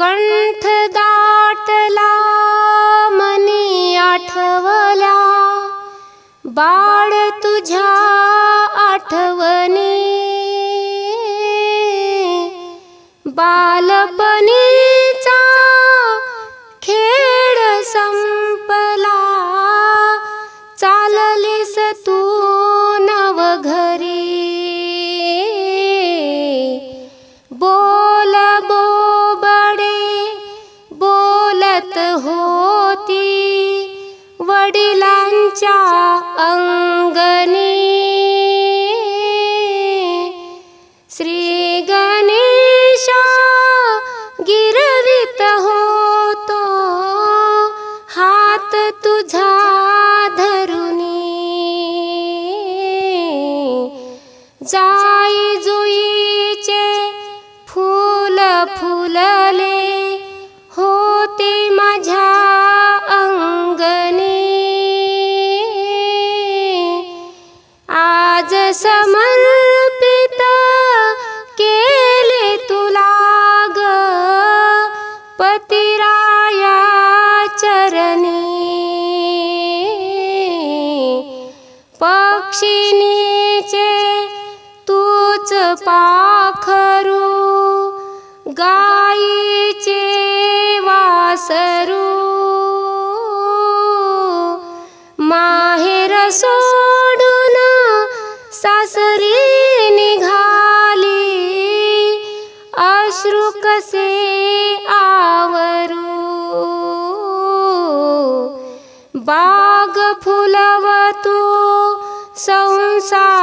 कंठ दाटला मनी आठवला. बाळ तुझ्या आठवणी च्या अंगणी. श्री गणेशा गिरवित होतो. हात तुझा धरुनी. जाई आज समर्पित केले तुला ग. पतिराया चरणी. पक्षिणीचे तूच पाखरू गाईचे वासरू. माहेर सो अश्रू कसे आवरू? बाग फुलवतू संसाराची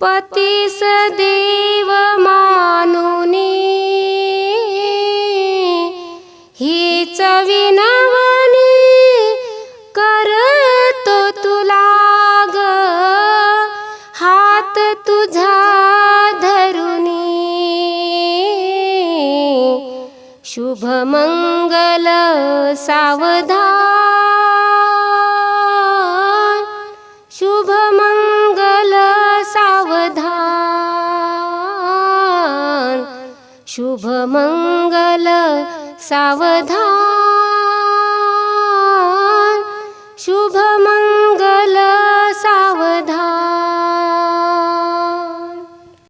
पतीस देव मानुनी. हीच विनवणी करतो तुला ग. हात तुझा शुभ मंगल सावधा शुभमङ्गल सावधा शुभमङ्गल सावधा शुभमङ्गल